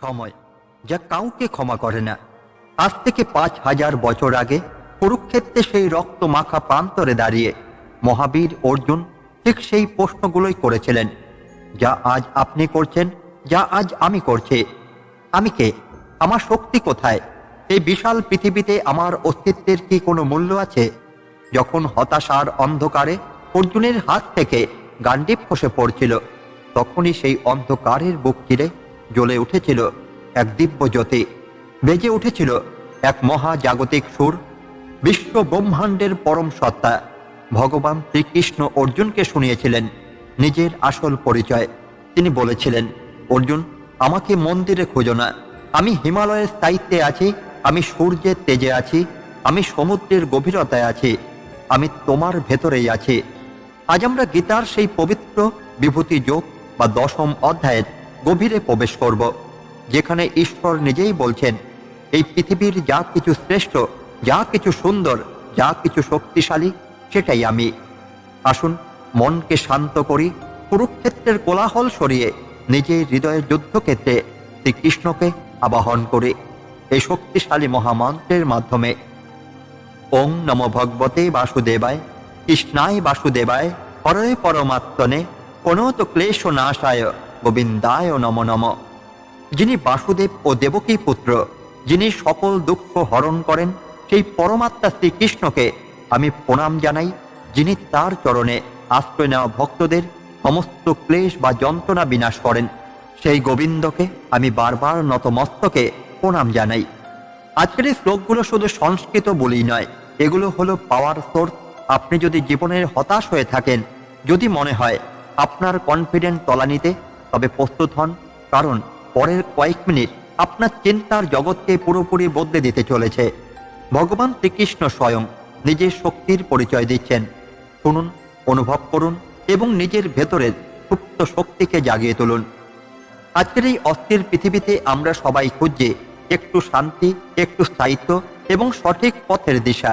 সময় যা কাউকে ক্ষমা করে না। আজ থেকে পাঁচ হাজার বছর আগে কুরুক্ষেত্রে সেই রক্ত মাখা প্রান্তরে দাঁড়িয়ে মহাবীর অর্জুন ঠিক সেই প্রশ্নগুলোই করেছিলেন, যা আজ আপনি করছেন, যা আজ আমি করছি। আমি কে? আমার শক্তি কোথায়? এই বিশাল পৃথিবীতে আমার অস্তিত্বের কি কোনো মূল্য আছে? যখন হতাশার অন্ধকারে অর্জুনের হাত থেকে গান্ডিপ খসে পড়ছিল, তখনই সেই অন্ধকারের বুক চিরে জ্বলে উঠেছিল এক দিব্য জ্যোতি বেজে উঠেছিল এক মহাজাগতিক সুর, বিশ্ব ব্রহ্মাণ্ডের পরম সত্তা। ভগবান শ্রীকৃষ্ণ অর্জুনকে শুনিয়েছিলেন, নিজের আসল পরিচয়। তিনি বলেছিলেন, অর্জুন, আমাকে মন্দিরে খোঁজো না। আমি হিমালয়ের স্থায়িত্বে আছি, আমি সূর্যের তেজে আছি, আমি সমুদ্রের গভীরতায় আছি, আমি তোমার ভেতরেই আছি। আজ আমরা গীতার সেই পবিত্র বিভূতি যোগ বা দশম অধ্যায়ের গভীরে প্রবেশ করব, যেখানে ঈশ্বর নিজেই বলছেন, এই পৃথিবীর যা কিছু শ্রেষ্ঠ, যা কিছু সুন্দর, যা কিছু শক্তিশালী, সেটাই আমি। আসুন, মনকে শান্ত করি, কুরুক্ষেত্রের কোলাহল সরিয়ে নিজের হৃদয়ের যুদ্ধক্ষেত্রে শ্রীকৃষ্ণকে আবাহন করে, এই শক্তিশালী মহামন্ত্রের মাধ্যমে। ওং নম ভগবতে বাসুদেবায়, কৃষ্ণায় বাসুদেবায় হরয়ে পরমাত্মনে, কোনো তো ক্লেশ নাশায় গোবিন্দায় নম নম। যিনি বাসুদেব ও দেবকী পুত্র, যিনি সকল দুঃখ হরণ করেন, সেই পরমাত্মা শ্রীকৃষ্ণকে আমি প্রণাম জানাই, যিনি তার চরণে আশ্রয় নেওয়া ভক্তদের সমস্ত ক্লেশ বা যন্ত্রণা বিনাশ করেন, সেই গোবিন্দকে আমি বারবার নতমস্তকে প্রণাম জানাই। আজকের এই শ্লোকগুলো শুধু সংস্কৃত বলেই নয়, এগুলো হলো পাওয়ার সোর্স। আপনি যদি জীবনের হতাশ হয়ে থাকেন, যদি মনে হয় আপনার কনফিডেন্ট তলানিতে তবে প্রস্তুত হন, কারণ পরের কয়েক মিনিট আপনার চিন্তার জগৎকে পুরোপুরি বদলে দিতে চলেছে। ভগবান শ্রীকৃষ্ণ স্বয়ং নিজের শক্তির পরিচয় দিচ্ছেন। শুনুন, অনুভব করুন এবং নিজের ভেতরের সুপ্ত শক্তিকে জাগিয়ে তুলুন। আজকের এই অস্থির পৃথিবীতে আমরা সবাই খুঁজছি একটু শান্তি, একটু স্থায়িত্ব এবং সঠিক পথের দিশা।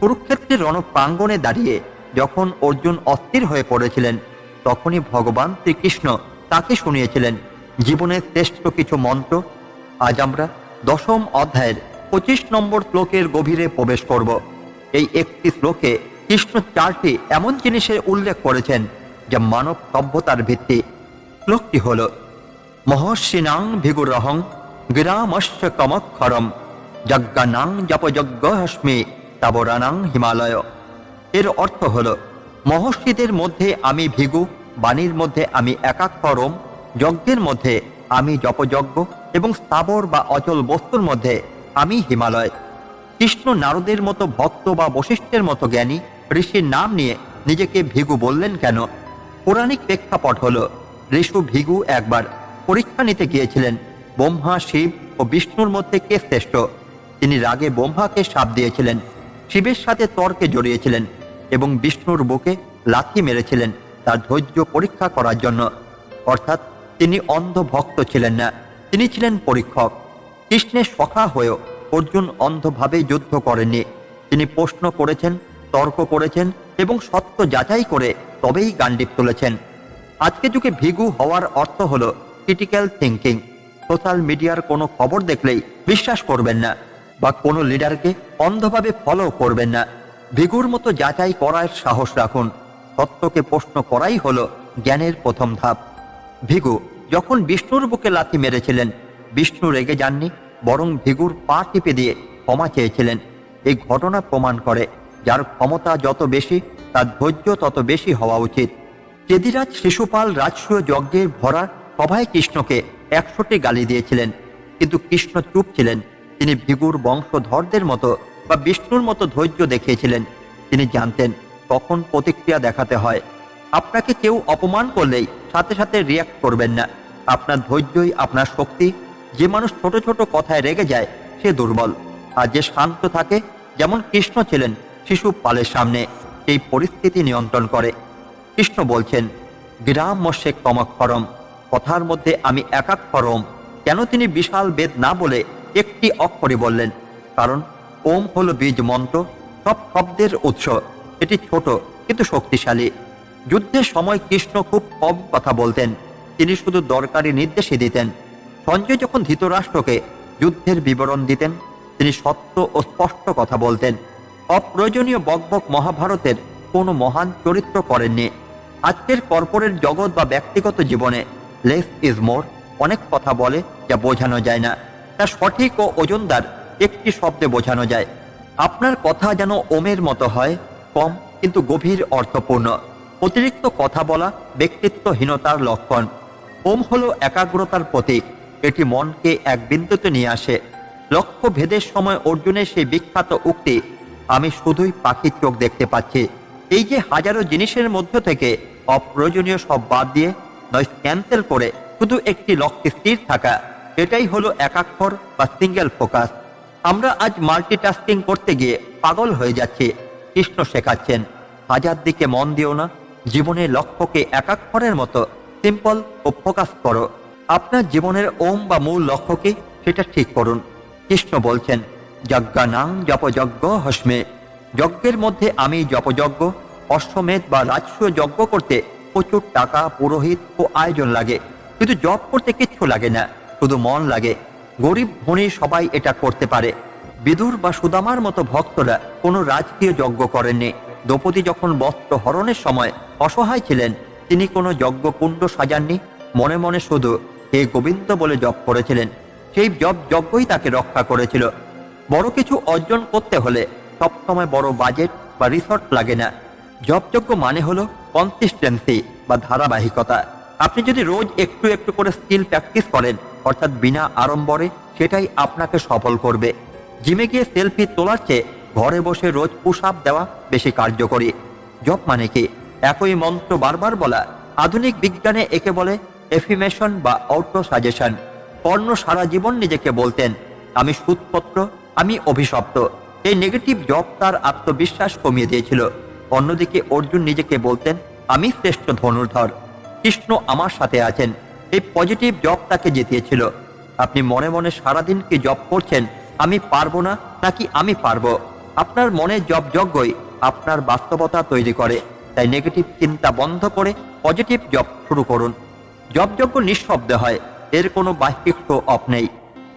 কুরুক্ষেত্রের রণপ্রাঙ্গণে দাঁড়িয়ে যখন অর্জুন অস্থির হয়ে পড়েছিলেন, তখনই ভগবান শ্রীকৃষ্ণ তাকে শুনিয়েছিলেন, জীবনের শ্রেষ্ঠ কিছু মন্ত্র আজ আমরা দশম অধ্যায়ের পঁচিশ নম্বর শ্লোকের গভীরে প্রবেশ করব। এই একটি শ্লোকে কৃষ্ণ চারটি এমন জিনিসের উল্লেখ করেছেন যা মানব সভ্যতার ভিত্তি। শ্লোকটি হলো মহর্ষিনাং ভিগুরহং গিরামস্য কমক্ষরম যজ্ঞানাং জপযজ্ঞহস্মি তাবরানাং হিমালয়। এর অর্থ হল, মহর্ষিদের মধ্যে আমি ভিগু বাণীর মধ্যে আমি একাক্ষরম যজ্ঞের মধ্যে আমি জপযজ্ঞ এবং স্থাবর বা অচল বস্তুর মধ্যে আমি হিমালয়। কৃষ্ণ নারদের মতো ভক্ত বা বশিষ্ঠের মতো জ্ঞানী ঋষির নাম নিয়ে নিজেকে ভিগু বললেন কেন? পৌরাণিক প্রেক্ষাপট হল, ঋষু ভিগু একবার পরীক্ষা নিতে গিয়েছিলেন, ব্রহ্মা, শিব ও বিষ্ণুর মধ্যে কে শ্রেষ্ঠ? তিনি রাগে ব্রহ্মাকে সাপ দিয়েছিলেন, শিবের সাথে তর্কে জড়িয়েছিলেন এবং বিষ্ণুর বুকে লাথি মেরেছিলেন। তার ধৈর্য পরীক্ষা করার জন্য। অর্থাৎ তিনি অন্ধ ভক্ত ছিলেন না। তিনি ছিলেন পরীক্ষক। কৃষ্ণের সখা হয়েও অর্জুন অন্ধভাবে যুদ্ধ করেননি। তিনি প্রশ্ন করেছেন, তর্ক করেছেন এবং সত্য যাচাই করে তবেই গান্ডিপ তুলেছেন। আজকে যুগে ভিগু হওয়ার অর্থ হলো ক্রিটিক্যাল থিঙ্কিং সোশ্যাল মিডিয়ার কোনো খবর দেখলেই বিশ্বাস করবেন না বা কোনো লিডারকে অন্ধভাবে ফলো করবেন না। ভিগুর মতো যাচাই করার সাহস রাখুন। সত্যকে প্রশ্ন করাই হলো জ্ঞানের প্রথম ধাপ। ভিগু, যখন বিষ্ণুর বুকে লাথি মেরেছিলেন, বিষ্ণু রেগে যাননি, বরং ভিগুর পা টিপে দিয়ে ক্ষমা চেয়েছিলেন। এই ঘটনা প্রমাণ করে যার ক্ষমতা যত বেশি, তার ধৈর্য তত বেশি হওয়া উচিত। চেদিরাজ শিশুপাল রাজসূয় যজ্ঞের ভরা সভায় কৃষ্ণকে একশোটি গালি দিয়েছিলেন, কিন্তু কৃষ্ণ চুপ ছিলেন। তিনি ভিগুর বংশধরদের মতো বা বিষ্ণুর মতো ধৈর্য দেখিয়েছিলেন। তিনি জানতেন কখন প্রতিক্রিয়া দেখাতে হয়। আপনাকে কেউ অপমান করলেই সাথে সাথে রিয়াক্ট করবেন না। আপনার ধৈর্যই আপনার শক্তি। যে মানুষ ছোট ছোট কথায় রেগে যায়, সে দুর্বল। আর যে শান্ত থাকে, যেমন কৃষ্ণ ছিলেন, শিশু পালের সামনে সেই পরিস্থিতি নিয়ন্ত্রণ করে। কৃষ্ণ বলছেন, গ্রাম মস্যে কমক্ষরম, কথার মধ্যে আমি একাক্ষরম। কেন তিনি বিশাল বেদ না বলে একটি অক্ষরে বললেন? কারণ ওম হলো বীজ মন্ত্র সব শব্দের উৎস। এটি ছোট, কিন্তু শক্তিশালী। যুদ্ধের সময় কৃষ্ণ খুব কম কথা বলতেন। তিনি শুধু দরকারি নির্দেশই দিতেন। সঞ্জয় যখন ধৃতরাষ্ট্রকে যুদ্ধের বিবরণ দিতেন, তিনি সত্য ও স্পষ্ট কথা বলতেন। অপ্রয়োজনীয় বকবক মহাভারতের কোনো মহান চরিত্র করেননি। আজকের কর্পোরেট জগৎ বা ব্যক্তিগত জীবনে লেস ইজ মোর অনেক কথা বলে যা বোঝানো যায় না। তা সঠিক ও ওজনদার একটি শব্দে বোঝানো যায়। আপনার কথা যেন ওমের মতো হয়। কম, কিন্তু গভীর অর্থপূর্ণ। অতিরিক্ত কথা বলা, ব্যক্তিত্বহীনতার লক্ষণ। ওম হলো একাগ্রতার প্রতীক। এটি মনকে এক বিন্দুতে নিয়ে আসে। লক্ষ্য ভেদের সময় অর্জুনের সেই বিখ্যাত উক্তি, আমি শুধুই পাখির চোখ দেখতে পাচ্ছি। এই যে হাজারো জিনিসের মধ্য থেকে অপ্রয়োজনীয় সব বাদ দিয়ে নয় ক্যান্সেল করে শুধু একটি লক্ষ্যে স্থির থাকা, এটাই হলো একাক্ষর বা সিঙ্গেল ফোকাস আমরা আজ মাল্টিটাস্কিং করতে গিয়ে পাগল হয়ে যাচ্ছি। কৃষ্ণ শেখাচ্ছেন। হাজার দিকে মন দিও না জীবনের লক্ষ্যকে একাক্ষরের মতো সিম্পল ও ফোকাস করো। আপনার জীবনের ওম বা মূল লক্ষ্যকে সেটা ঠিক করুন। কৃষ্ণ বলছেন, যজ্ঞানাং জপযজ্ঞ হস্মে। যজ্ঞের মধ্যে আমি জপযজ্ঞ অশ্বমেধ বা রাজস্ব যজ্ঞ করতে প্রচুর টাকা, পুরোহিত ও আয়োজন লাগে। কিন্তু জপ করতে কিচ্ছু লাগে না, শুধু মন লাগে। গরিব ধনী সবাই এটা করতে পারে। বিদুর বা সুদামার মতো ভক্তরা কোনো রাজকীয় যজ্ঞ করেননি। দ্রৌপদী যখন বস্ত্র হরণের সময় অসহায় ছিলেন, তিনি কোনো যজ্ঞকুণ্ড সাজাননি। মনে মনে শুধু হে গোবিন্দ বলে জপ করেছিলেন। সেই জপ যজ্ঞই তাকে রক্ষা করেছিল। বড় কিছু অর্জন করতে হলে সবসময় বড় বাজেট বা রিসর্ট লাগে না। জপযজ্ঞ মানে হলো কনসিস্টেন্সি বা ধারাবাহিকতা। আপনি যদি রোজ একটু একটু করে স্কিল প্র্যাকটিস করেন, অর্থাৎ বিনা আড়ম্বরে, সেটাই আপনাকে সফল করবে। জিমে গিয়ে সেলফি তোলার চেয়ে ঘরে বসে রোজ পুশ আপ দেওয়া বেশি কার্যকরী। জব মানে কি? একই মন্ত্র বারবার বলা, আধুনিক বিজ্ঞানে একে বলে এফিমেশন বা অটো সাজেশন কর্ণ সারা জীবন নিজেকে বলতেন, আমি সুদপত্র, আমি অভিশপ্ত। এই নেগেটিভ জব তার আত্মবিশ্বাস কমিয়ে দিয়েছিল। অন্যদিকে অর্জুন নিজেকে বলতেন, আমি শ্রেষ্ঠ ধনুর্ধর। কৃষ্ণ আমার সাথে আছেন। এই পজিটিভ জব তাকে জিতিয়েছিল। আপনি মনে মনে সারাদিন কি জব করছেন? আমি পারব না নাকি আমি পারব? আপনার মনে জব যজ্ঞই আপনার বাস্তবতা তৈরি করে। তাই নেগেটিভ চিন্তা বন্ধ করে পজিটিভ জব শুরু করুন। জপযজ্ঞ নিঃশব্দে হয়, এর কোনো বাহ্যিক শো অফ নেই।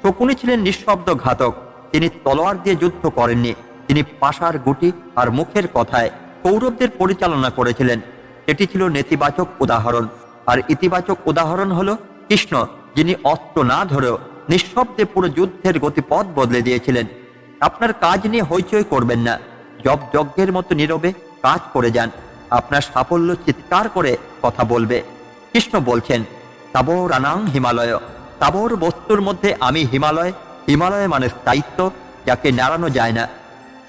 শকুনি ছিলেন নিঃশব্দ ঘাতক, তিনি তলোয়ার দিয়ে যুদ্ধ করেননি, তিনি পাশার গুটি আর মুখের কথায় কৌরবদের পরিচালনা করেছিলেন। এটি ছিল নেতিবাচক উদাহরণ। আর ইতিবাচক উদাহরণ হল কৃষ্ণ, যিনি অস্ত্র না ধরেও নিঃশব্দে পুরো যুদ্ধের গতিপথ বদলে দিয়েছিলেন। আপনার কাজ নিয়ে হইচই করবেন না। জব যজ্ঞের মতো নীরবে কাজ করে যান। আপনার সাফল্য চিৎকার করে কথা বলবে। কৃষ্ণ বলছেন, তাবর আনাং হিমালয়। তাবর বস্তুর মধ্যে আমি হিমালয়। হিমালয় মানে স্থায়িত্ব, যাকে নাড়ানো যায় না।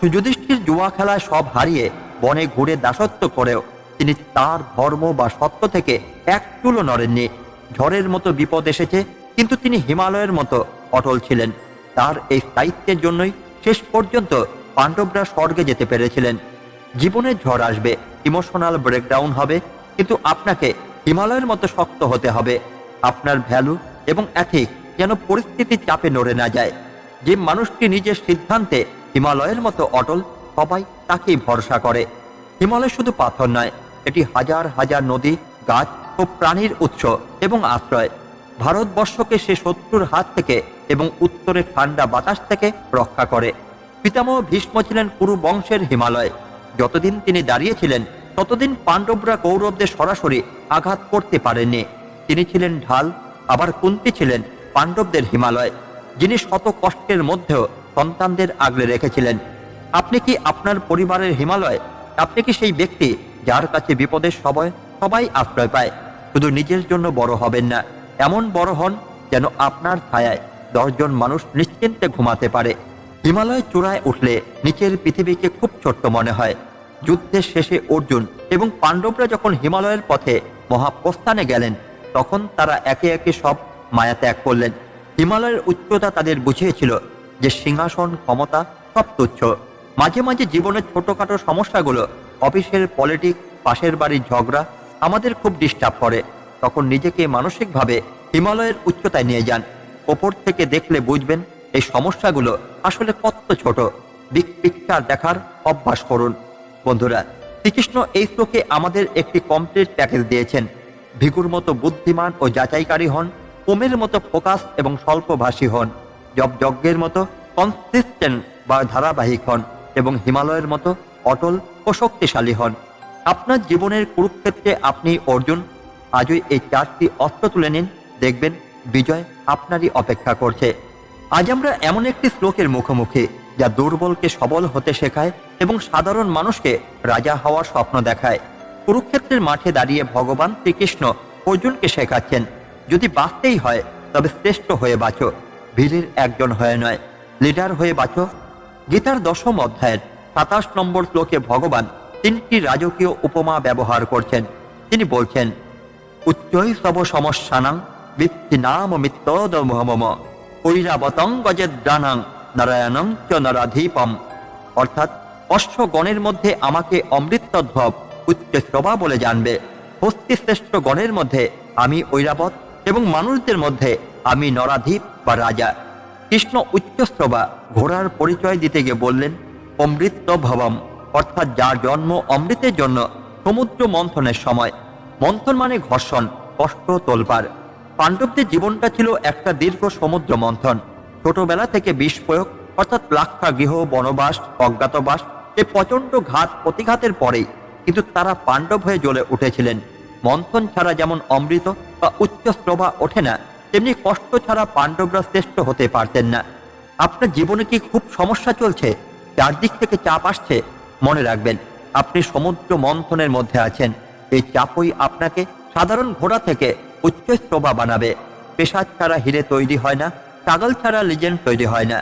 সুযুধিষ্ঠির জুয়া খেলায় সব হারিয়ে বনে ঘুরে দাসত্ব করেও তিনি তার ধর্ম বা সত্য থেকে এক চুলো নড়েননি। ঝড়ের মতো বিপদ এসেছে কিন্তু তিনি হিমালয়ের মতো অটল ছিলেন। তার এই স্থায়িত্বের জন্যই শেষ পর্যন্ত পাণ্ডবরা স্বর্গে যেতে পেরেছিলেন। জীবনের ঝড় আসবে ইমোশনাল ব্রেকডাউন হবে, কিন্তু আপনাকে হিমালয়ের মতো শক্ত হতে হবে। আপনার ভ্যালু এবং অ্যাথিক যেন পরিস্থিতির চাপে নড়ে না যায়। যে মানুষটি নিজের সিদ্ধান্তে হিমালয়ের মতো অটল, সবাই তাকেই ভরসা করে। হিমালয় শুধু পাথর নয়, এটি হাজার হাজার নদী, গাছ ও প্রাণীর উৎস এবং আশ্রয়। ভারতবর্ষকে সে শত্রুর হাত থেকে এবং উত্তরে ঠান্ডা বাতাস থেকে রক্ষা করে। পিতামহ ভীষ্ম ছিলেন কুরু বংশের হিমালয়। যতদিন তিনি দাঁড়িয়েছিলেন, ততদিন পাণ্ডবরা কৌরবদের সরাসরি আঘাত করতে পারেননি। তিনি ছিলেন ঢাল, আবার কুন্তি ছিলেন পাণ্ডবদের হিমালয়, যিনি শত কষ্টের মধ্যেও সন্তানদের আগলে রেখেছিলেন। আপনি কি আপনার পরিবারের হিমালয়? আপনি কি সেই ব্যক্তি যার কাছে বিপদের সময় সবাই আশ্রয় পায়? শুধু নিজের জন্য বড় হবেন না। এমন বড় হন যেন আপনার ছায়ায় দশজন মানুষ নিশ্চিন্তে ঘুমাতে পারে। হিমালয় চূড়ায় উঠলে নিচের পৃথিবীকে খুব ছোট্ট মনে হয়। যুদ্ধের শেষে অর্জুন এবং পাণ্ডবরা যখন হিমালয়ের পথে মহাপ্রস্থানে গেলেন, তখন তারা একে একে সব মায়া ত্যাগ করলেন। হিমালয়ের উচ্চতা তাদের বুঝিয়েছিল যে সিংহাসন ক্ষমতা সব তুচ্ছ। মাঝে মাঝে জীবনের ছোটখাটো সমস্যাগুলো, অফিসের পলিটিক্স, পাশের বাড়ির ঝগড়া আমাদের খুব ডিস্টার্ব করে। তখন নিজেকে মানসিকভাবে হিমালয়ের উচ্চতায় নিয়ে যান। ওপর থেকে দেখলে বুঝবেন, এই সমস্যাগুলো আসলে কত ছোট। বিগ দেখার অভ্যাস করুন। বন্ধুরা, শ্রীকৃষ্ণ এই শ্লোকে আমাদের একটি কমপ্লিট প্যাকেজ দিয়েছেন। ভিগুর মতো বুদ্ধিমান ও যাচাইকারী হন ওমের মতো ফোকাস এবং স্বল্পভাষী হন জব যজ্ঞের মতো কনসিস্টেন্ট বা ধারাবাহিক হন এবং হিমালয়ের মতো অটল ও শক্তিশালী হন। আপনার জীবনের কুরুক্ষেত্রে আপনি অর্জুন আজই এই চারটি অস্ত্র তুলে নিন। দেখবেন বিজয় আপনারই অপেক্ষা করছে। আজ আমরা এমন একটি শ্লোকের মুখোমুখি যা দুর্বলকে সবল হতে শেখায় এবং সাধারণ মানুষকে রাজা হওয়ার স্বপ্ন দেখায়। কুরুক্ষেত্রের মাঠে দাঁড়িয়ে ভগবান শ্রীকৃষ্ণ অর্জুনকে শেখাচ্ছেন, যদি বাঁচতেই হয়, তবে শ্রেষ্ঠ হয়ে বাঁচো। বীরের একজন হয়ে নয়, লিডার হয়ে বাঁচো। গীতার দশম অধ্যায়ের সাতাশ নম্বর শ্লোকে ভগবান তিনটি রাজকীয় উপমা ব্যবহার করছেন। তিনি বলছেন উচ্চৈ সব সমস্যানাং বৃত্তি নাম মিত্তদ মহমম ঐরাবতং গজেদ্রানাং নারায়ণং চ নরাধীপম। অর্থাৎ অশ্বগণের মধ্যে আমাকে অমৃতধ্বব উচ্চ শ্রবা বলে জানবে। হস্তি শ্রেষ্ঠ গণের মধ্যে আমি ঐরাবত এবং মানুষদের মধ্যে আমি নরাধীপ বা রাজা। কৃষ্ণ উচ্চশ্রবা ঘোড়ার পরিচয় দিতে গিয়ে বললেন অমৃত ভবম অর্থাৎ যার জন্ম অমৃতের জন্য সমুদ্র মন্থনের সময় মন্থন মানে ঘর্ষণ, কষ্ট তোলবার পাণ্ডবদের জীবনটা ছিল একটা দীর্ঘ সমুদ্র মন্থন। ছোটবেলা থেকে বিষ প্রয়োগ, অর্থাৎ লাক্ষা গৃহ, বনবাস, অজ্ঞাতবাস, এ প্রচণ্ড ঘাত প্রতিঘাতের পরেই। কিন্তু তারা পাণ্ডব হয়ে জ্বলে উঠেছিলেন। মন্থন ছাড়া যেমন অমৃত বা উচ্চ শ্রবা ওঠে না, তেমনি কষ্ট ছাড়া পাণ্ডবরা শ্রেষ্ঠ হতে পারতেন না। আপনার জীবনে কি খুব সমস্যা চলছে? চারদিক থেকে চাপ আসছে? মনে রাখবেন, আপনি সমুদ্র মন্থনের মধ্যে আছেন। এই চাপই আপনাকে সাধারণ ঘোড়া থেকে উচ্চ শ্রবা বানাবে। পেশাদ ছাড়া হিরে তৈরি হয় না, ছাগল ছাড়া লিজেন্ড তৈরি হয় না।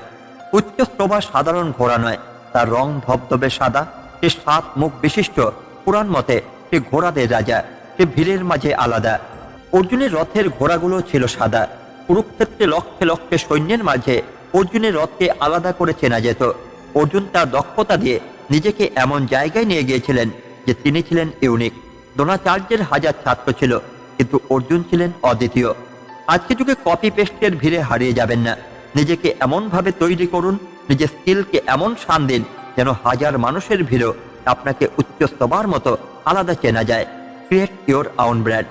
উচ্চ শ্রবা সাধারণ ঘোড়া নয়, তার রং ধবধবে সাদা, সে সাত মুখ বিশিষ্ট। পুরাণ মতে, সে ঘোড়াদের রাজা, সে ভিড়ের মাঝে আলাদা। অর্জুনের রথের ঘোড়াগুলো ছিল সাদা। কুরুক্ষেত্রে লক্ষে লক্ষে সৈন্যের মাঝে অর্জুনের রথকে আলাদা করে চেনা যেত। অর্জুন তার দক্ষতা দিয়ে নিজেকে এমন জায়গায় নিয়ে গিয়েছিলেন যে তিনি ছিলেন ইউনিক। দ্রোণাচার্যের হাজার ছাত্র ছিল, কিন্তু অর্জুন ছিলেন অদ্বিতীয়। আজকে যুগে কপি পেস্টের ভিড়ে হারিয়ে যাবেন না। নিজেকে এমনভাবে তৈরি করুন, নিজের স্কিলকে এমন শান দিন, যেন হাজার মানুষের ভিড়ও আপনাকে উচ্চস্তবার মতো আলাদা চেনা যায়। ক্রিয়েট ইউর আউন ব্র্যান্ড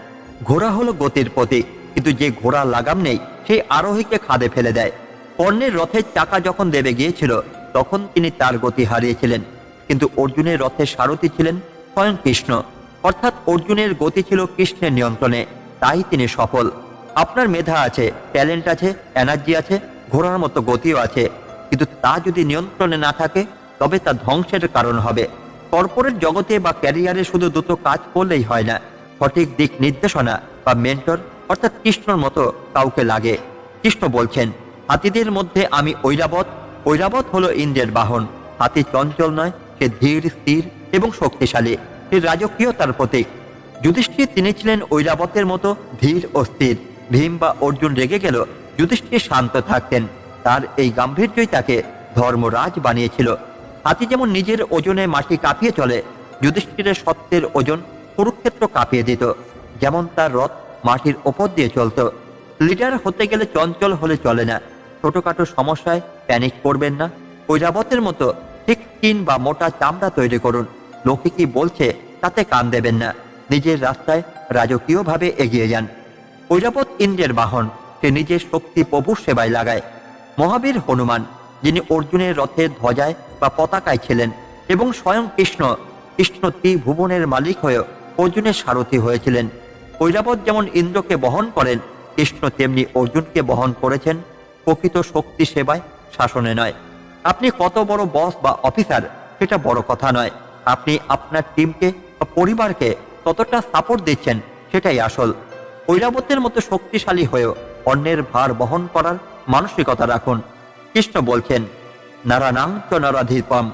ঘোড়া হলো গতির প্রতীক, কিন্তু যে ঘোড়া লাগাম নেই সেই আরোহীকে খাদে ফেলে দেয়। কর্ণের রথের চাকা যখন দেবে গিয়েছিল, তখন তিনি তার গতি হারিয়েছিলেন। কিন্তু অর্জুনের রথের সারথি ছিলেন স্বয়ং কৃষ্ণ। অর্থাৎ অর্জুনের গতি ছিল কৃষ্ণের নিয়ন্ত্রণে, তাই তিনি সফল। আপনার মেধা আছে ট্যালেন্ট আছে এনার্জি আছে, ঘোড়ার মতো গতিও আছে। কিন্তু তা যদি নিয়ন্ত্রণে না থাকে, তবে তা ধ্বংসের কারণ হবে। কর্পোরেট জগতে বা ক্যারিয়ারে শুধু দুটো কাজ করলেই হয় না, সঠিক দিক নির্দেশনা বা মেন্টর অর্থাৎ কৃষ্ণর মতো কাউকে লাগে। কৃষ্ণ বলছেন, হাতিদের মধ্যে আমি ঐরাবত। ঐরাবত হলো ইন্দ্রের বাহন। হাতি চঞ্চল নয়, সে ধীর, স্থির এবং শক্তিশালী। সে রাজকীয়তার প্রতীক। যুধিষ্ঠির তিনি ছিলেন ঐরাবতের মতো ধীর ও স্থির। ভীম বা অর্জুন রেগে গেল, যুধিষ্ঠির শান্ত থাকতেন। তার এই গাম্ভীর্যই তাকে ধর্মরাজ বানিয়েছিল। হাতি যেমন নিজের ওজনে মাটি কাঁপিয়ে চলে, যুধিষ্ঠিরের সত্যের ওজন কুরুক্ষেত্র কাঁপিয়ে দিত। যেমন তার রথ মাটির ওপর দিয়ে চলত। লিডার হতে গেলে চঞ্চল হলে চলে না। ছোটখাটো সমস্যায় প্যানিক করবেন না। ঐরাবতের মতো ঠিক কিন বা মোটা চামড়া তৈরি করুন। লোকে কি বলছে তাতে কান দেবেন না। নিজের রাস্তায় রাজকীয়ভাবে এগিয়ে যান। ঐরাবত ইন্দ্রের বাহন, সে নিজের শক্তি প্রভুর সেবায় লাগায়। মহাবীর হনুমান, যিনি অর্জুনের রথের ধ্বজায় বা পতাকায় ছিলেন, এবং স্বয়ং কৃষ্ণ কৃষ্ণ ত্রিভুবনের মালিক হয়েও অর্জুনের সারথী হয়েছিলেন। ঐরাবত যেমন ইন্দ্রকে বহন করেন, কৃষ্ণ তেমনি অর্জুনকে বহন করেছেন, প্রকৃত শক্তি সেবায়, শাসনে নয়। আপনি কত বড় বস বা অফিসার, সেটা বড় কথা নয়। আপনি আপনার টিমকে পরিবারকে কতটা সাপোর্ট দিচ্ছেন সেটাই আসল। ঐরাবতের মতো শক্তিশালী হয়েও অন্যের ভার বহন করার মানসিকতা রাখুন। কৃষ্ণ বলছেন, নারানাং চ নরাধীপম,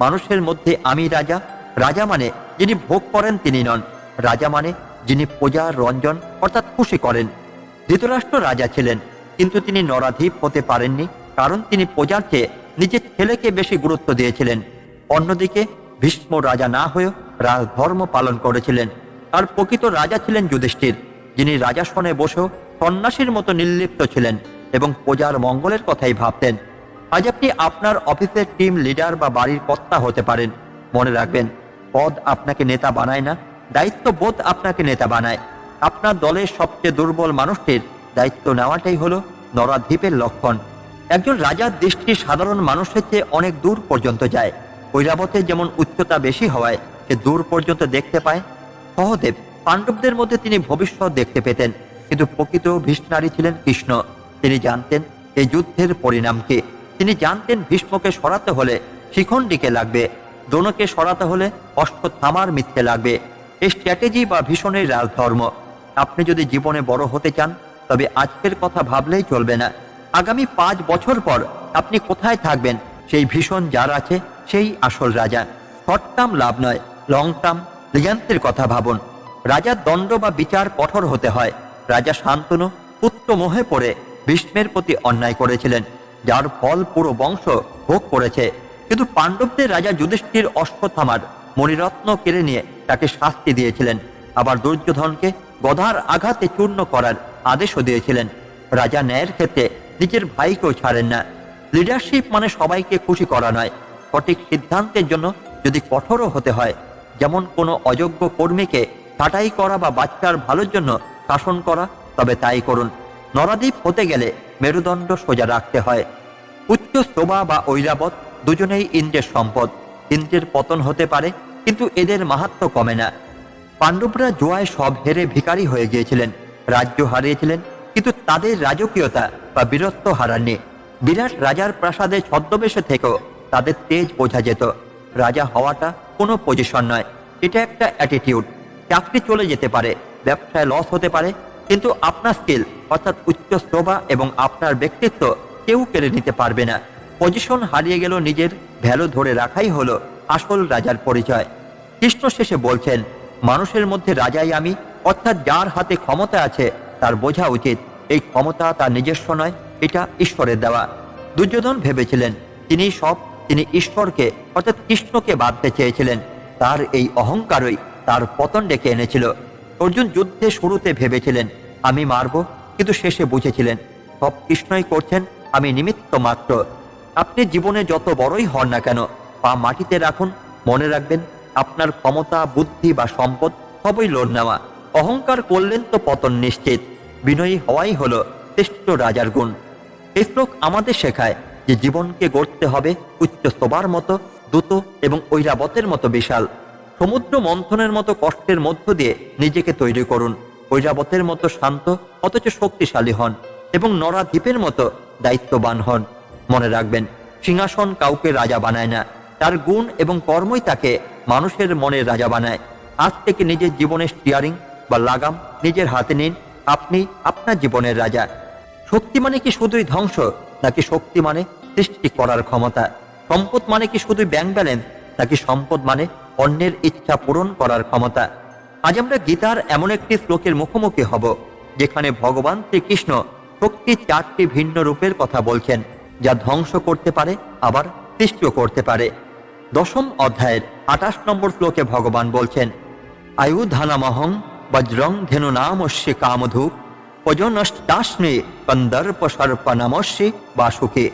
মানুষের মধ্যে আমি রাজা। রাজা মানে যিনি ভোগ করেন তিনি নন। রাজা মানে যিনি পূজার রঞ্জন অর্থাৎ খুশি করেন। ধৃতরাষ্ট্র রাজা ছিলেন, কিন্তু তিনি নরাধীপ হতে পারেননি, কারণ তিনি প্রজার চেয়ে নিজের ছেলেকে বেশি গুরুত্ব দিয়েছিলেন। অন্যদিকে ভীষ্ম রাজা না হয়েও রাজধর্ম পালন করেছিলেন। আর প্রকৃত রাজা ছিলেন যুধিষ্ঠির, যিনি রাজাসনে বসেও সন্ন্যাসীর মতো নির্লিপ্ত ছিলেন এবং প্রজার মঙ্গলের কথাই ভাবতেন। আজ আপনি আপনার অফিসের টিম লিডার বা বাড়ির কর্তা হতে পারেন। মনে রাখবেন, পদ আপনাকে নেতা বানায় না, দায়িত্ববোধ আপনাকে নেতা বানায়। আপনার দলের সবচেয়ে দুর্বল মানুষটির দায়িত্ব নেওয়াটাই হলো নরাধীপের লক্ষণ। একজন রাজার দৃষ্টি সাধারণ মানুষের চেয়ে অনেক দূর পর্যন্ত যায়। ঐরাবতের যেমন উচ্চতা বেশি হওয়ায় সে দূর পর্যন্ত দেখতে পায়, সহদেব পাণ্ডবদের মধ্যে তিনি ভবিষ্যৎ দেখতে পেতেন। কিন্তু প্রকৃত ভীষ্মারী ছিলেন কৃষ্ণ। তিনি জানতেন এই যুদ্ধের পরিণাম কি। তিনি জানতেন ভীষ্মকে সরাতে হলে শিখণ্ডীকে লাগবে, দ্রোণকে সরাতে হলে অশ্বত্থামার মিথ্যে লাগবে। এই স্ট্র্যাটেজি বা ভীষণের রাজধর্ম। আপনি যদি জীবনে বড় হতে চান, তবে আজকের কথা ভাবলেই চলবে না। আগামী পাঁচ বছর পর আপনি কোথায় থাকবেন? সেই ভীষণ যার আছে সেই আসল রাজা। শর্ট টার্ম লাভ নয়, লং টার্ম রিজান্তের কথা ভাবুন। রাজার দণ্ড বা বিচার কঠোর হতে হয়। রাজা শান্তনু পুত্র মোহে পড়ে ভীষ্মের প্রতি অন্যায় করেছিলেন, যার ফল পুরো বংশ ভোগ করেছে। কিন্তু পাণ্ডবদের রাজা যুধিষ্ঠির অশ্বত্থামার মণিরত্ন কেড়ে নিয়ে তাকে শাস্তি দিয়েছিলেন। আবার দুর্যোধনকে গধার আঘাতে চূর্ণ করার আদেশও দিয়েছিলেন। রাজা ন্যায়ের ক্ষেত্রে নিজের ভাইকেও ছাড়েন না। লিডারশিপ মানে সবাইকে খুশি করা নয়। সঠিক সিদ্ধান্তের জন্য যদি কঠোরও হতে হয়, যেমন কোনো অযোগ্য কর্মীকে ছাঁটাই করা বা বাচ্চার ভালোর জন্য শাসন করা, তবে তাই করুন। নরাদ্বীপ হতে গেলে মেরুদণ্ড সোজা রাখতে হয়। উচ্চ স্তোভা বা ঐরাবত দুজনেই ইন্দ্রের সম্পদ। ইন্দ্রের পতন হতে পারে, কিন্তু এদের মাহাত্ম কমে না। পাণ্ডবরা জোয়ায় সব হেরে ভিখারি হয়ে গিয়েছিলেন, রাজ্য হারিয়েছিলেন, কিন্তু তাদের রাজকীয়তা বা বীরত্ব হারাননি। বিরাট রাজার প্রাসাদে ছদ্মবেশে থেকেও তাদের তেজ বোঝা যেত। রাজা হওয়াটা কোনো পজিশন নয়। এটা একটা অ্যাটিটিউড চাকরি চলে যেতে পারে, ব্যবসায় লস হতে পারে, কিন্তু আপনার স্কিল অর্থাৎ উচ্চ স্তোভা এবং আপনার ব্যক্তিত্ব কেউ কেড়ে নিতে পারবে না। পজিশন হারিয়ে গেল নিজের ভ্যালু ধরে রাখাই হলো আসল রাজার পরিচয়। কৃষ্ণ শেষে বলছেন, মানুষের মধ্যে রাজাই আমি, অর্থাৎ যার হাতে ক্ষমতা আছে, তার বোঝা উচিত। এই ক্ষমতা তার নিজস্ব নয়, এটা ঈশ্বরের দেওয়া। দুর্যোধন ভেবেছিলেন, তিনি সব তিনি ঈশ্বরকে, অর্থাৎ কৃষ্ণকে বাঁধতে চেয়েছিলেন। তার এই অহংকারই তার পতন ডেকে এনেছিল। অর্জুন যুদ্ধে শুরুতে ভেবেছিলেন, আমি মারব। কিন্তু শেষে বুঝেছিলেন, সব কৃষ্ণই করছেন, আমি নিমিত্ত মাত্র। আপনি জীবনে যত বড়ই হন না কেন, পা মাটিতে রাখুন, মনে রাখবেন, আপনার ক্ষমতা, বুদ্ধি বা সম্পদ সবই লোড নেওয়া। অহংকার করলেন তো পতন নিশ্চিত। বিনয়ী হওয়াই হলো শ্রেষ্ঠ রাজার গুণ। এই শ্লোক আমাদের শেখায়। যে জীবনকে গড়তে হবে উচ্চ স্তবার মতো, দ্রুত এবং ঐরাবতের মতো বিশাল। সমুদ্র মন্থনের মতো কষ্টের মধ্য দিয়ে নিজেকে তৈরি করুন। ঐরাবতের মতো শান্ত, অথচ শক্তিশালী হন এবং নরাদ্বীপের মতো দায়িত্ববান হন। মনে রাখবেন, সিংহাসন কাউকে রাজা বানায় না। তার গুণ এবং কর্মই তাকে মানুষের মনে রাজা বানায়। আজ থেকে নিজের জীবনের স্টিয়ারিং বা লাগাম নিজের হাতে নিন। আপনি আপনার জীবনের রাজা। শক্তি মানে কি শুধুই ধ্বংস, নাকি শক্তি মানে সৃষ্টি করার ক্ষমতা। সম্পদ মানে কি শুধুই ব্যাংক ব্যালেন্স নাকি সম্পদ মানে অন্যের ইচ্ছা পূরণ করার ক্ষমতা? আজ আমরা গীতার এমন একটি শ্লোকের মুখোমুখি হব, যেখানে ভগবান শ্রীকৃষ্ণ শক্তির চারটি ভিন্ন রূপের কথা বলছেন, যা ধ্বংস করতে পারে, আবার সৃষ্টিও করতে পারে। দশম অধ্যায়ের আঠাশ নম্বর শ্লোকে ভগবান বলছেন, আয়ুধানামহং বজ্রং ধেনু নামস্যে কামধূপ, পজনষ্টাশ্নে কন্দর্প সর্প নামস্যে বাসুকে।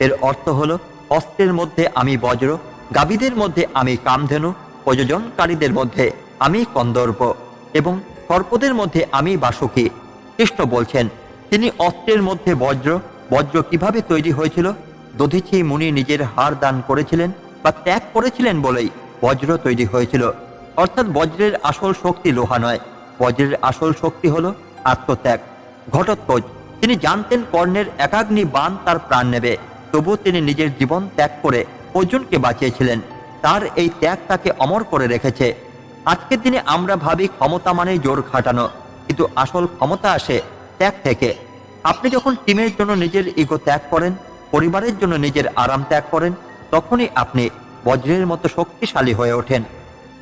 এর অর্থ হল, অস্ত্রের মধ্যে আমি বজ্র গাবিদের মধ্যে আমি কামধেনু, প্রযোজনকারীদের মধ্যে আমি কন্দর্প এবং সর্পদের মধ্যে আমি বাসুকি। কৃষ্ণ বলছেন, তিনি অস্ত্রের মধ্যে বজ্র বজ্র কীভাবে তৈরি হয়েছিল? দধিচি মুনি নিজের হার দান করেছিলেন বা ত্যাগ করেছিলেন বলেই বজ্র তৈরি হয়েছিল। অর্থাৎ বজ্রের আসল শক্তি লোহা নয়। বজ্রের আসল শক্তি হল আত্মত্যাগ। ঘটোৎকচ, তিনি জানতেন কর্ণের একাগ্নি বান তার প্রাণ নেবে। তবু তিনি নিজের জীবন ত্যাগ করে অর্জুনকে বাঁচিয়েছিলেন। তার এই ত্যাগ তাকে অমর করে রেখেছে। আজকের দিনে আমরা ভাবি ক্ষমতা মানে জোর খাটানো, কিন্তু আসল ক্ষমতা আসে ত্যাগ থেকে। আপনি যখন টিমের জন্য নিজের ইগো ত্যাগ করেন, পরিবারের জন্য নিজের আরাম ত্যাগ করেন, তখনই আপনি বজ্রের মতো শক্তিশালী হয়ে ওঠেন।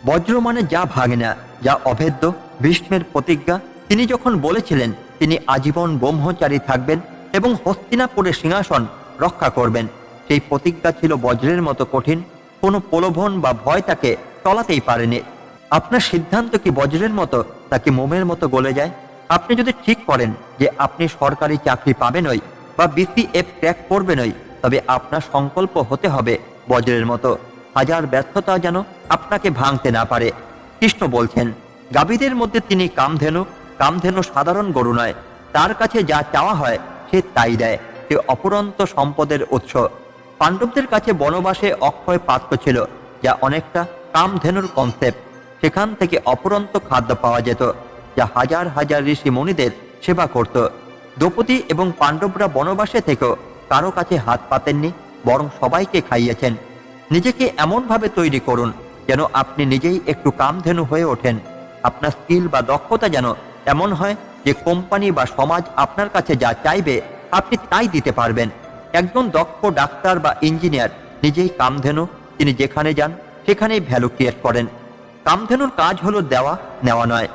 বজ্র মানে যা ভাঙে না যা অভেদ্য, ভীষ্মের প্রতিজ্ঞা। তিনি যখন বলেছিলেন, তিনি আজীবন ব্রহ্মচারী থাকবেন এবং হস্তিনাপুরের সিংহাসন রক্ষা করবেন। সেই প্রতিজ্ঞা ছিল বজ্রের মতো কঠিন, কোনো প্রলোভন বা ভয় তাকে টলাতেই পারেনি। আপনার সিদ্ধান্ত কি বজ্রের মতো তাকে মোমের মতো গলে যায়? আপনি যদি ঠিক করেন যে আপনি সরকারি চাকরি পাবেনই বা বিসিএফ ত্যাগ করবেনই তবে আপনার সংকল্প হতে হবে বজ্রের মতো। হাজার ব্যর্থতা যেন আপনাকে ভাঙতে না পারে। কৃষ্ণ বলছেন, গাভীদের মধ্যে তিনি কামধেনু কামধেনু সাধারণ গরু নয়। তার কাছে যা চাওয়া হয় সে তাই দেয়। সে অপরন্ত সম্পদের উৎস। পাণ্ডবদের কাছে বনবাসে অক্ষয় পাত্র ছিল, যা অনেকটা কামধেনুর কনসেপ্ট সেখান থেকে অপরন্ত খাদ্য পাওয়া যেত, যা হাজার হাজার ঋষি মুনিদের সেবা করত। দ্রৌপদী এবং পাণ্ডবরা বনবাসে থেকেও কারও কাছে হাত পাতেননি, বরং সবাইকে খাইয়েছেন। নিজেকে এমনভাবে তৈরি করুন, যেন আপনি নিজেই একটু কামধেনু হয়ে ওঠেন। আপনার স্কিল বা দক্ষতা যেন এমন হয় যে কোম্পানি বা সমাজ আপনার কাছে যা চাইবে আপনি তাই দিতে পারবেন। একজন দক্ষ ডাক্তার বা ইঞ্জিনিয়ার নিজেই কামধেনু, তিনি যেখানে যান, সেখানেই ভ্যালু ক্রিয়েট করেন। কামধেনুর কাজ হলো দেওয়া, নেওয়া নয়।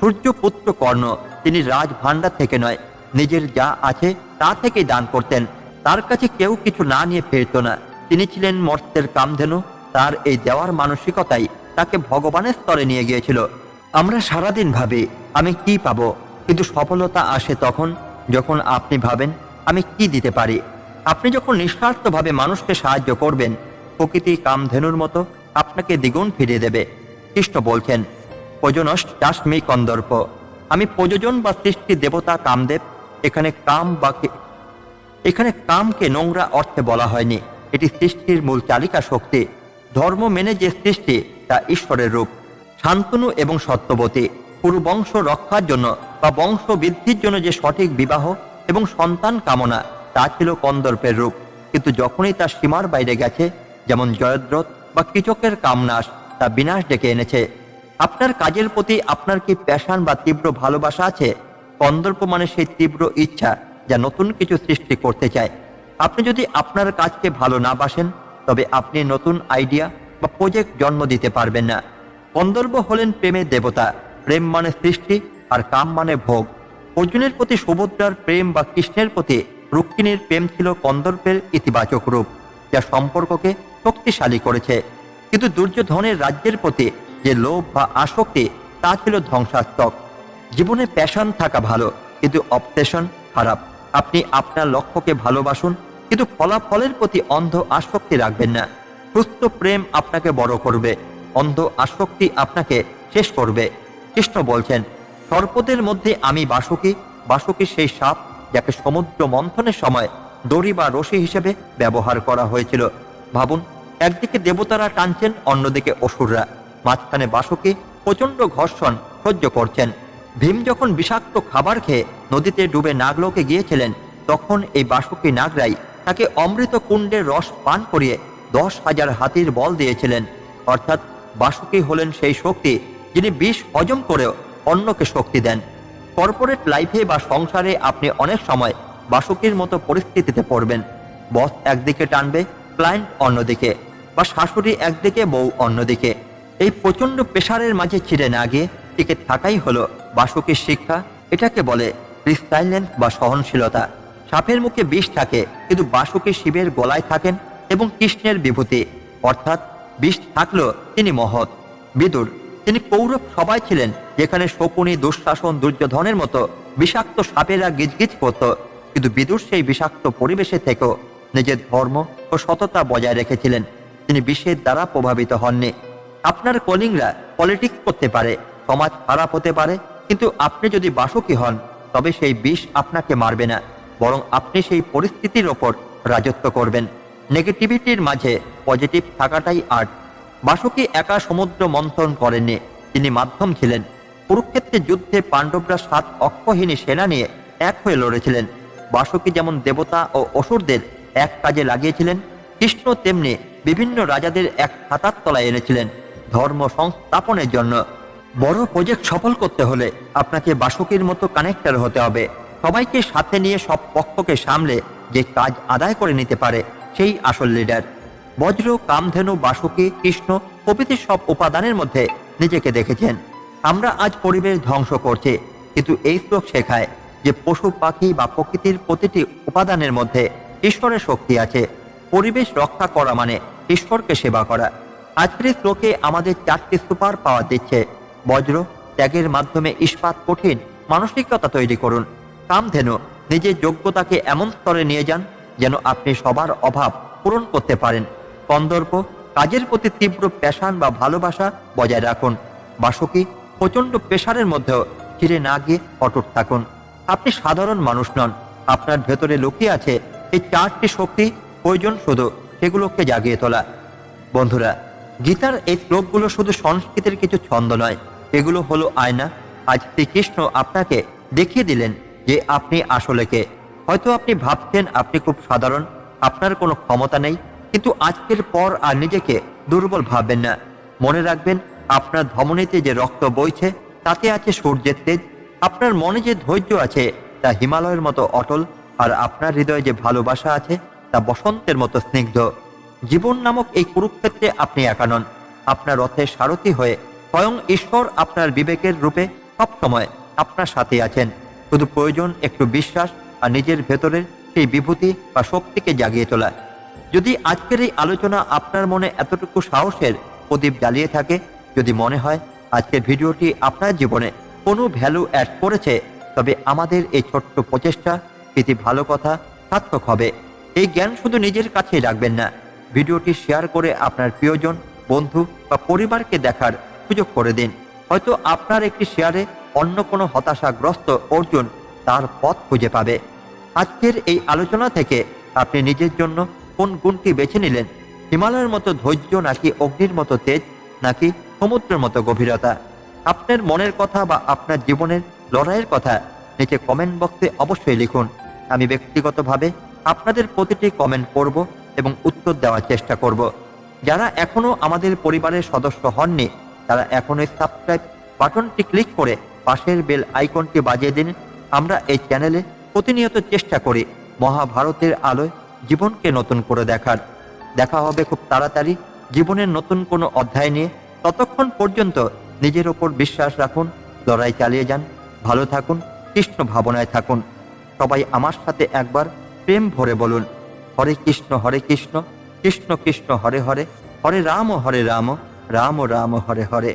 সূর্যপুত্র কর্ণ, তিনি রাজ ভাণ্ডার থেকে নয়। নিজের যা আছে তা থেকেই দান করতেন। তার কাছে কেউ কিছু না নিয়ে ফিরত না। তিনি ছিলেন মর্তের কামধেনু, তার এই দেওয়ার মানসিকতাই তাকে ভগবানের স্তরে নিয়ে গিয়েছিল। আমরা সারাদিন ভাবি, আমি কি পাবো? কিন্তু সফলতা আসে তখন যখন আপনি ভাবেন, আমি কি দিতে পারি? আপনি যখন নিঃস্বার্থভাবে মানুষকে সাহায্য করবেন, প্রকৃতি কামধেনুর মতো আপনাকে দ্বিগুণ ফিরিয়ে দেবে। কৃষ্ণ বলছেন, প্রজনস চাষমি কন্দর্প। আমি প্রযোজন বা সৃষ্টি দেবতা কামদেব। এখানে কাম বা এখানে কামকে নোংরা অর্থে বলা হয়নি। এটি সৃষ্টির মূল চালিকা শক্তি। ধর্ম মেনে যে সৃষ্টি, তা ঈশ্বরের রূপ। শান্তনু এবং সত্যবতী। পুরুবংশ রক্ষার জন্য বা বংশ বৃদ্ধির জন্য যে সঠিক বিবাহ এবং সন্তান কামনা, তা ছিল কন্দর্পের রূপ। কিন্তু যখনই তা সীমার বাইরে গেছে, যেমন জয়দ্রথ বা কৃচকের কামনাশ তা বিনাশ ডেকে এনেছে। আপনার কাজের প্রতি আপনার কি প্যাশন বা তীব্র ভালোবাসা আছে? কন্দর্প মানে সেই তীব্র ইচ্ছা যা নতুন কিছু সৃষ্টি করতে চায়। আপনি যদি আপনার কাজকে ভালো না বাসেন, তবে আপনি নতুন আইডিয়া বা প্রজেক্ট জন্ম দিতে পারবেন না। কন্দর্প হলেন প্রেমের দেবতা। প্রেম মানে সৃষ্টি আর কাম মানে ভোগ। অর্জুনের প্রতি সুভদ্রার প্রেম বা কৃষ্ণের প্রতি রুক্মিণীর প্রেম ছিল কন্দর্পের ইতিবাচক রূপ, যা সম্পর্ককে শক্তিশালী করেছে। কিন্তু দুর্যোধনের রাজ্যের প্রতি যে লোভ বা আসক্তি, তা ছিল ধ্বংসাত্মক। জীবনে প্যাশন থাকা ভালো, কিন্তু অবসেশন খারাপ। আপনি আপনার লক্ষ্যকে ভালোবাসুন, কিন্তু ফলাফলের প্রতি অন্ধ আসক্তি রাখবেন না। সুস্থ প্রেম আপনাকে বড় করবে, অন্ধ আসক্তি আপনাকে শেষ করবে। কৃষ্ণ বলছেন সর্পদের মধ্যে আমি বাসুকি বাসুকি সেই সাপ যাকে সমুদ্র মন্থনের সময় দড়ি বা রশি হিসেবে ব্যবহার করা হয়েছিল। ভাবুন, একদিকে দেবতারা টানছেন, অন্যদিকে অসুররা। মাঝখানে বাসুকি প্রচণ্ড ঘর্ষণ সহ্য করছেন। ভীম যখন বিষাক্ত খাবার খেয়ে নদীতে ডুবে নাগলোকে গিয়েছিলেন, তখন এই বাসুকি নাগরাই তাকে অমৃত কুণ্ডের রস পান করিয়ে দশ হাজার হাতির বল দিয়েছিলেন। অর্থাৎ বাসুকি হলেন সেই শক্তি যিনি বিষ হজম করেও অন্যকে শক্তি দেন। কর্পোরেট লাইফে বা সংসারে আপনি অনেক সময় বাসুকির মতো পরিস্থিতিতে পড়বেন। বস একদিকে টানবে, ক্লায়েন্ট অন্যদিকে, বা শাশুড়ি একদিকে, বউ অন্যদিকে। এই প্রচণ্ড প্রেশারের মাঝে ছিঁড়ে না গিয়ে টিকে থাকাই হলো বাসুকির শিক্ষা। এটাকে বলে রিসাইলেন্স বা সহনশীলতা। সাপের মুখে বিষ থাকে, কিন্তু বাসুকি শিবের গলায় থাকেন এবং কৃষ্ণের বিভূতি। অর্থাৎ বিষ থাকলেও তিনি মহৎ, বিদুর। তিনি কৌরব সবাই ছিলেন যেখানে শকুনি, দুঃশাসন, দুর্যোধনের মতো বিষাক্ত সাপেরা গিজগিজ করত। কিন্তু বিদুর সেই বিষাক্ত পরিবেশে থেকেও নিজের ধর্ম ও সততা বজায় রেখেছিলেন। তিনি বিষের দ্বারা প্রভাবিত হননি। আপনার কলিংরা পলিটিক্স করতে পারে, সমাজ খারাপ হতে পারে, কিন্তু আপনি যদি বাসুকি হন, তবে সেই বিষ আপনাকে মারবে না। বরং আপনি সেই পরিস্থিতির ওপর রাজত্ব করবেন। নেগেটিভিটির মাঝে পজিটিভ থাকাটাই আর্ট। বাসুকি একা সমুদ্র মন্থন করেননি, তিনি মাধ্যম ছিলেন। কুরুক্ষেত্রের যুদ্ধে পাণ্ডবরা সাত অক্ষহীনী সেনা নিয়ে এক হয়ে লড়েছিলেন। বাসুকি যেমন দেবতা ও অসুরদের এক কাজে লাগিয়েছিলেন, কৃষ্ণ তেমনি বিভিন্ন রাজাদের এক হাতার তলায় এনেছিলেন ধর্ম সংস্থাপনের জন্য। বড় প্রজেক্ট সফল করতে হলে আপনাকে বাসুকির মতো কানেক্টর হতে হবে। সবাইকে সাথে নিয়ে সব পক্ষকে সামলে যে কাজ আদায় করে নিতে পারে, সেই আসল লিডার বজ্র, কামধেনু, বাসুকি, কৃষ্ণ প্রভৃতি সব উপাদানের মধ্যে নিজেকে দেখেছেন। আমরা আজ পরিবেশ ধ্বংস করছি, কিন্তু এই শ্লোক শেখায় যে পশু, পাখি বা প্রকৃতির প্রতিটি উপাদানের মধ্যে ঈশ্বরের শক্তি আছে। পরিবেশ রক্ষা করা মানে ঈশ্বরকে সেবা করা। আজকের শ্লোকে আমাদের চারটি সুপার পাওয়ার দিচ্ছে। বজ্র, ত্যাগের মাধ্যমে ইস্পাত কঠিন মানসিকতা তৈরি করুন। কামধেনু, নিজের যোগ্যতাকে এমন স্তরে নিয়ে যান যেন আপনি সবার অভাব পূরণ করতে পারেন। কন্দর্প কাজের প্রতি তীব্র প্যাশান বা ভালোবাসা বজায় রাখুন। বাসকি প্রচণ্ড প্রেশারের মধ্যেও ফিরে না গিয়ে অটুট থাকুন। আপনি সাধারণ মানুষ নন। আপনার ভেতরে লুকিয়ে আছে এই চারটি শক্তি, প্রয়োজন শুধু সেগুলোকে জাগিয়ে তোলা। বন্ধুরা, গীতার এই শ্লোকগুলো শুধু সংস্কৃতের কিছু ছন্দ নয়, এগুলো হলো আয়না। আজ শ্রীকৃষ্ণ আপনাকে দেখিয়ে দিলেন যে আপনি আসলে কে। হয়তো আপনি ভাবছেন আপনি খুব সাধারণ, আপনার কোনো ক্ষমতা নেই, কিন্তু আজকের পর আর নিজেকে দুর্বল ভাববেন না। মনে রাখবেন আপনার ধমনীতে যে রক্ত বইছে, তাতে আছে সূর্যের তেজ। আপনার মনে যে ধৈর্য আছে, তা হিমালয়ের মতো অটল, আর আপনার হৃদয়ে যে ভালোবাসা আছে, তা বসন্তের মতো স্নিগ্ধ। জীবন নামক এই কুরুক্ষেত্রে আপনি একানন আপনার রথের সারথি হয়ে, স্বয়ং ঈশ্বর আপনার বিবেকের রূপে সবসময় আপনার সাথে আছেন। শুধু প্রয়োজন একটু বিশ্বাস, আর নিজের ভেতরের সেই বিভূতি বা শক্তিকে জাগিয়ে তোলা। যদি আজকের এই আলোচনা আপনার মনে এতটুকু সাহসের প্রদীপ জ্বালিয়ে থাকে যদি মনে হয় আজকের ভিডিওটি আপনার জীবনে কোনো ভ্যালু অ্যাড করেছে, তবে আমাদের এই ছোট্ট প্রচেষ্টা প্রীতি ভালো কথা, সার্থক হবে। এই জ্ঞান শুধু নিজের কাছেই রাখবেন না, ভিডিওটি শেয়ার করে আপনার প্রিয়জন, বন্ধু বা পরিবারকে দেখার সুযোগ করে দিন। হয়তো আপনার একটি শেয়ারে অন্য কোনো হতাশাগ্রস্ত অর্জুন তার পথ খুঁজে পাবে। আজকের এই আলোচনা থেকে আপনি নিজের জন্য কোন গুণটি বেছে নিলেন? হিমালয়ের মতো ধৈর্য নাকি অগ্নির মতো তেজ? নাকি সমুদ্রের মতো গভীরতা। আপনার মনের কথা বা আপনার জীবনের লড়াইয়ের কথা নিচে কমেন্ট বক্সে অবশ্যই লিখুন। আমি ব্যক্তিগতভাবে আপনাদের প্রতিটি কমেন্ট করব এবং উত্তর দেওয়ার চেষ্টা করব। যারা এখনও আমাদের পরিবারের সদস্য হননি, তারা এখনই সাবস্ক্রাইব বাটনটি ক্লিক করে পাশের বেল আইকনটি বাজিয়ে দিন। আমরা এই চ্যানেলে প্রতিনিয়ত চেষ্টা করি মহাভারতের আলোয় জীবনকে নতুন করে দেখার। দেখা হবে খুব তাড়াতাড়ি। জীবনের নতুন কোনো অধ্যায় নিয়ে ততক্ষণ পর্যন্ত নিজের ওপর বিশ্বাস রাখুন, লড়াই চালিয়ে যান, ভালো থাকুন, কৃষ্ণ ভাবনায় থাকুন। সবাই আমার সাথে একবার প্রেম ভরে বলুন, হরে কৃষ্ণ হরে কৃষ্ণ কৃষ্ণ কৃষ্ণ, হরে হরে হরে রাম হরে রাম রাম রাম হরে হরে।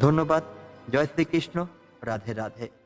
ধন্যবাদ, জয় শ্রীকৃষ্ণ, রাধে রাধে।